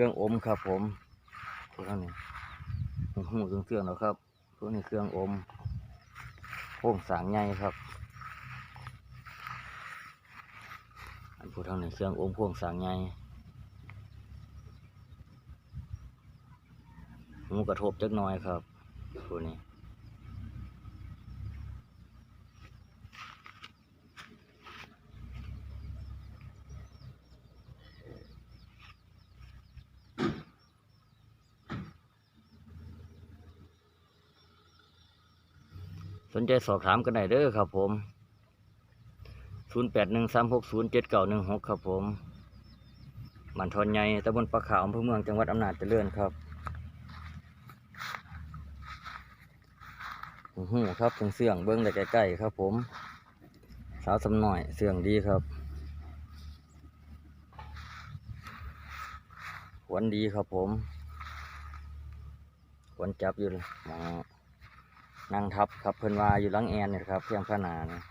รื่องอมครับผมพวกนี้หูเครื่องเครื่องแล้วครับพวกนี้เครื่องอมโค้งสางใหญ่ครับ อันพวกทางนี้เครื่องอมโค้งสางใหญ่หูกระทบจักหน่อยครับพวกนี้ สนใจสอบถามกันได้เด้อครับผม 0 8 1 3 6 0 7 9 1 6 ครับผมมันทอนใหญ่ตำบลปะขาวอำเภอเมืองจังหวัดอำนาจเจริญครับหูครับถึงเสื่องเบิ้องได้ใกล้ๆครับผม สาวสำหน่อยเสื่องดีครับหวนดีครับผมหวนจับอยู่มอง นั่งทับครับเพิ่นว่าอยู่หลังแอนเนี่ยครับเพียงพนานะ